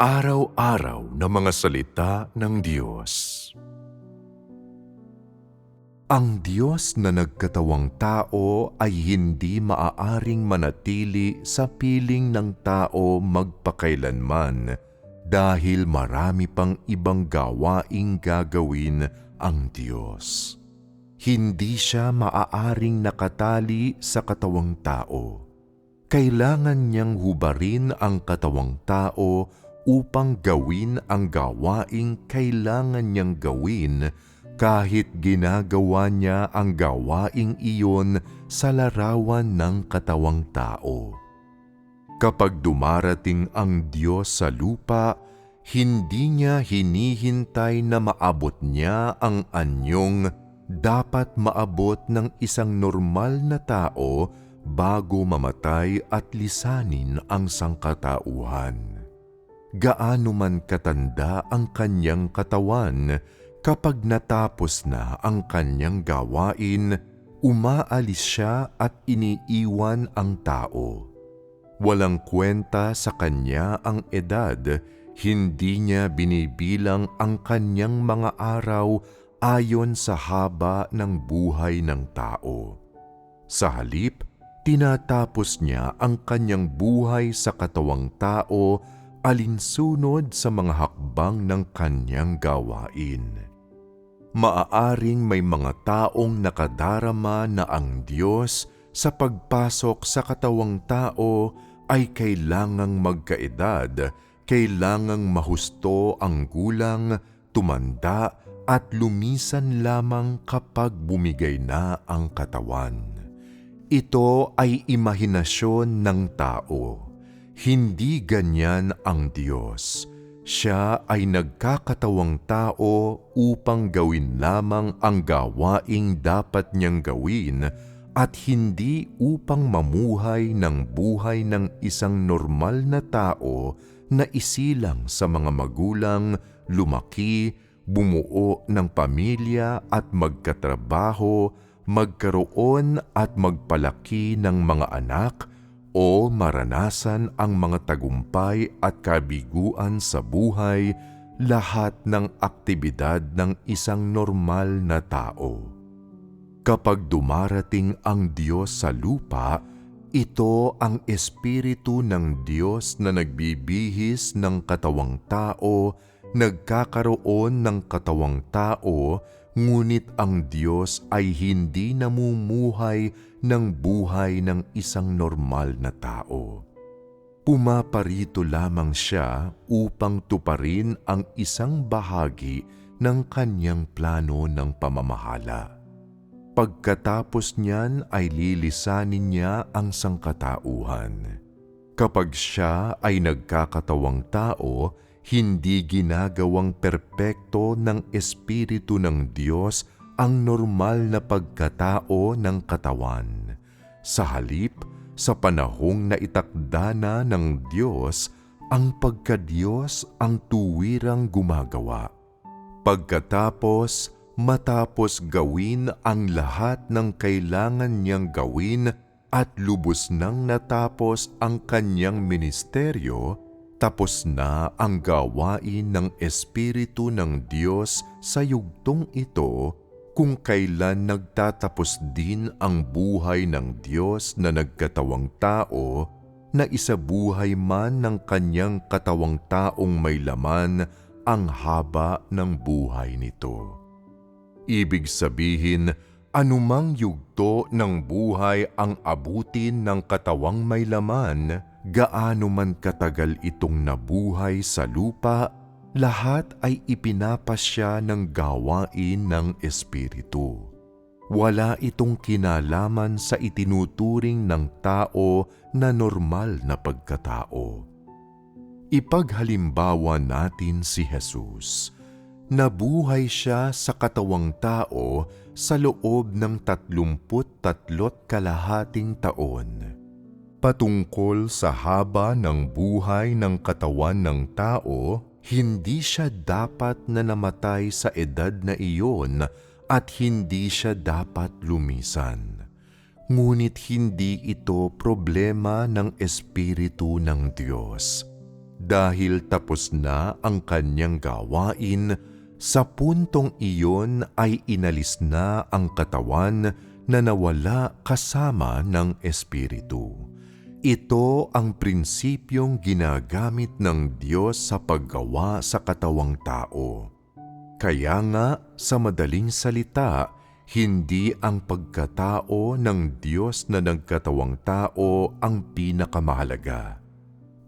Araw-araw na mga salita ng Diyos. Ang Diyos na nagkatawang tao ay hindi maaaring manatili sa piling ng tao magpakailanman dahil marami pang ibang gawaing gagawin ang Diyos. Hindi siya maaaring nakatali sa katawang tao. Kailangan niyang hubarin ang katawang tao upang gawin ang gawaing kailangan niyang gawin kahit ginagawa niya ang gawaing iyon sa larawan ng katawang tao. Kapag dumarating ang Diyos sa lupa, hindi niya hinihintay na maabot niya ang anyong dapat maabot ng isang normal na tao bago mamatay at lisanin ang sangkatauhan. Gaano man katanda ang kanyang katawan, kapag natapos na ang kanyang gawain, umaalis siya at iniiwan ang tao. Walang kwenta sa kanya ang edad, hindi niya binibilang ang kanyang mga araw ayon sa haba ng buhay ng tao. Sa halip, tinatapos niya ang kanyang buhay sa katawang tao alinsunod sa mga hakbang ng kanyang gawain. Maaaring may mga taong nakadarama na ang Diyos sa pagpasok sa katawang tao ay kailangang magkaedad, kailangang mahusto ang gulang, tumanda at lumisan lamang kapag bumigay na ang katawan. Ito ay imahinasyon ng tao. Hindi ganyan ang Diyos. Siya ay nagkakatawang tao upang gawin lamang ang gawaing dapat niyang gawin at hindi upang mamuhay ng buhay ng isang normal na tao na isilang sa mga magulang, lumaki, bumuo ng pamilya at magkatrabaho, magkaroon at magpalaki ng mga anak o maranasan ang mga tagumpay at kabiguan sa buhay, lahat ng aktibidad ng isang normal na tao. Kapag dumarating ang Diyos sa lupa, ito ang Espiritu ng Diyos na nagbibihis ng katawang tao nagkakaroon ng katawang tao, ngunit ang Diyos ay hindi namumuhay ng buhay ng isang normal na tao. Pumaparito lamang siya upang tuparin ang isang bahagi ng kanyang plano ng pamamahala. Pagkatapos niyan ay lilisanin niya ang sangkatauhan. Kapag siya ay nagkakatawang tao, hindi ginagawang perpekto ng Espiritu ng Diyos ang normal na pagkatao ng katawan. Sa halip, sa panahong na itakda na ng Diyos, ang pagkadiyos ang tuwirang gumagawa. Pagkatapos, matapos gawin ang lahat ng kailangan niyang gawin at lubos nang natapos ang kanyang ministeryo, tapos na ang gawain ng Espiritu ng Diyos sa yugtong ito kung kailan nagtatapos din ang buhay ng Diyos na nagkatawang tao na isabuhay man ng kanyang katawang taong may laman ang haba ng buhay nito. Ibig sabihin, anumang yugto ng buhay ang abutin ng katawang may laman, gaano man katagal itong nabuhay sa lupa, lahat ay ipinapasya ng gawain ng Espiritu. Wala itong kinalaman sa itinuturing ng tao na normal na pagkatao. Ipaghalimbawa natin si Jesus. Nabuhay siya sa katawang tao sa loob ng tatlumput tatlot kalahating taon Patungkol sa haba ng buhay ng katawan ng tao, hindi siya dapat na namatay sa edad na iyon at hindi siya dapat lumisan. Ngunit hindi ito problema ng Espiritu ng Diyos. dahil tapos na ang kanyang gawain, sa puntong iyon ay inalis na ang katawan na nawala kasama ng Espiritu. Ito ang prinsipyong ginagamit ng Diyos sa paggawa sa katawang tao. Kaya nga, sa madaling salita, hindi ang pagkatao ng Diyos na nagkatawang tao ang pinakamahalaga.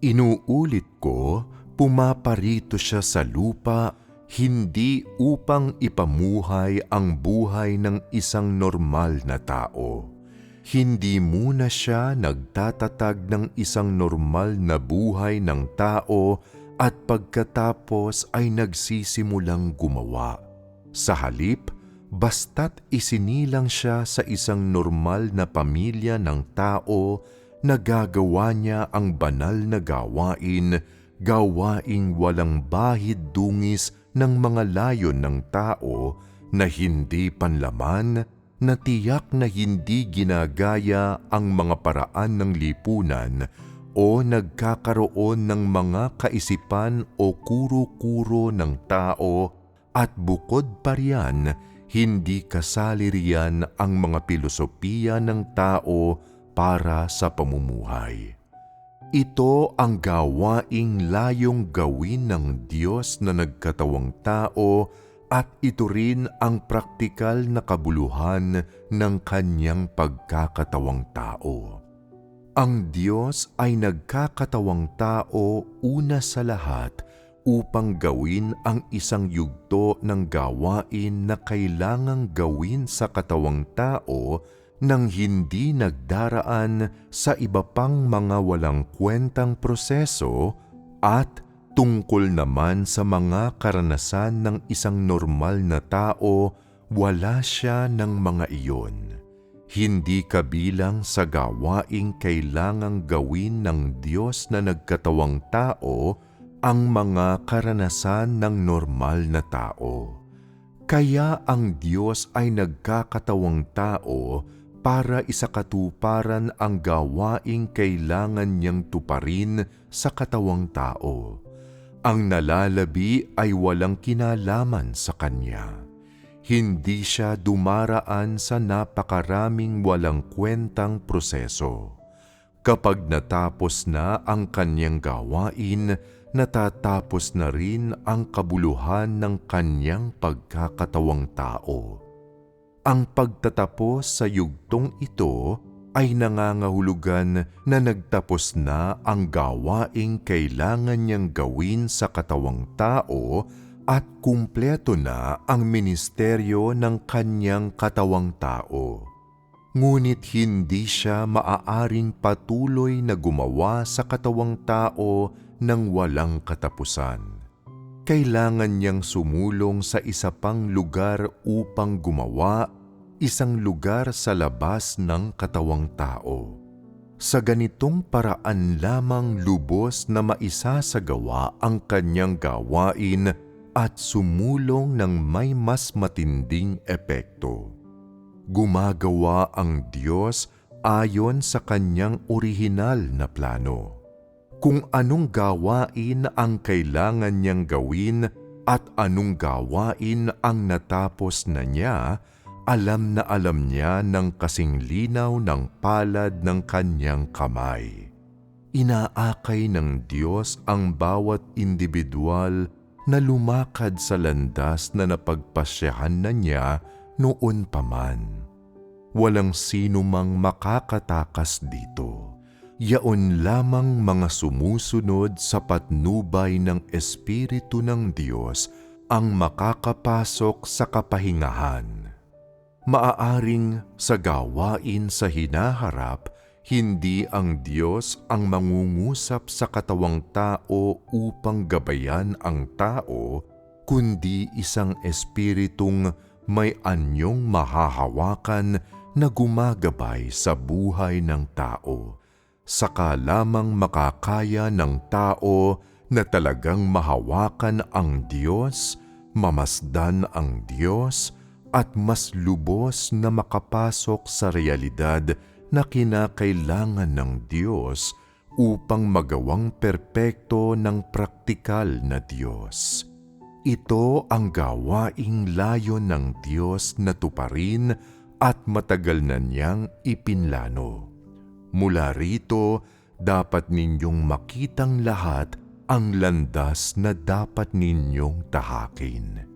Inuulit ko, pumaparito siya sa lupa hindi upang ipamuhay ang buhay ng isang normal na tao. Hindi muna siya nagtatatag ng isang normal na buhay ng tao at pagkatapos ay nagsisimulang gumawa. Sa halip, basta't isinilang siya sa isang normal na pamilya ng tao, nagagawa niya ang banal na gawain, gawaing walang bahid dungis ng mga layon ng tao na hindi panlaman na tiyak na hindi ginagaya ang mga paraan ng lipunan o nagkakaroon ng mga kaisipan o kuro-kuro ng tao at bukod pa riyan, hindi kasali riyan ang mga pilosopiya ng tao para sa pamumuhay. Ito ang gawaing layong gawin ng Diyos na nagkatawang tao at ito rin ang praktikal na kabuluhan ng kanyang pagkakatawang tao. Ang Diyos ay nagkakatawang tao una sa lahat upang gawin ang isang yugto ng gawain na kailangang gawin sa katawang tao nang hindi nagdaraan sa iba pang mga walang kwentang proseso at tungkol naman sa mga karanasan ng isang normal na tao, wala siya ng mga iyon. Hindi kabilang sa gawaing kailangang gawin ng Diyos na nagkatawang tao ang mga karanasan ng normal na tao. Kaya ang Diyos ay nagkakatawang tao para isakatuparan ang gawaing kailangan niyang tuparin sa katawang tao. Ang nalalabi ay walang kinalaman sa kanya. Hindi siya dumaraan sa napakaraming walang kwentang proseso. Kapag natapos na ang kanyang gawain, natatapos na rin ang kabuluhan ng kanyang pagkakatawang tao. Ang pagtatapos sa yugtong ito ay nangangahulugan na nagtapos na ang gawaing kailangan niyang gawin sa katawang tao at kumpleto na ang ministeryo ng kanyang katawang tao. Ngunit hindi siya maaaring patuloy na gumawa sa katawang tao ng walang katapusan kailangan niyang sumulong sa isa pang lugar upang gumawa, isang lugar sa labas ng katawang tao. Sa ganitong paraan lamang lubos na maisasagawa ang kanyang gawain at sumulong ng may mas matinding epekto. Gumagawa ang Diyos ayon sa kanyang orihinal na plano kung anong gawain ang kailangan niyang gawin at anong gawain ang natapos na niya, alam na alam niya ng kasing linaw ng palad ng kanyang kamay. Inaakay ng Diyos ang bawat individual na lumakad sa landas na napagpasyahan na niya noon pa man. Walang sino mang makakatakas dito yaon lamang mga sumusunod sa patnubay ng Espiritu ng Diyos ang makakapasok sa kapahingahan. Maaaring sa gawain sa hinaharap, hindi ang Diyos ang mangungusap sa katawang tao upang gabayan ang tao, kundi isang espiritong may anyong mahahawakan na gumagabay sa buhay ng tao. Saka lamang makakaya ng tao na talagang mahawakan ang Diyos, mamasdan ang Diyos, at mas lubos na makapasok sa realidad na kinakailangan ng Diyos upang magawang perpekto ng praktikal na Diyos. Ito ang gawaing layon ng Diyos na tuparin at matagal na niyang ipinlano. Mula rito, dapat ninyong makitang lahat ang landas na dapat ninyong tahakin.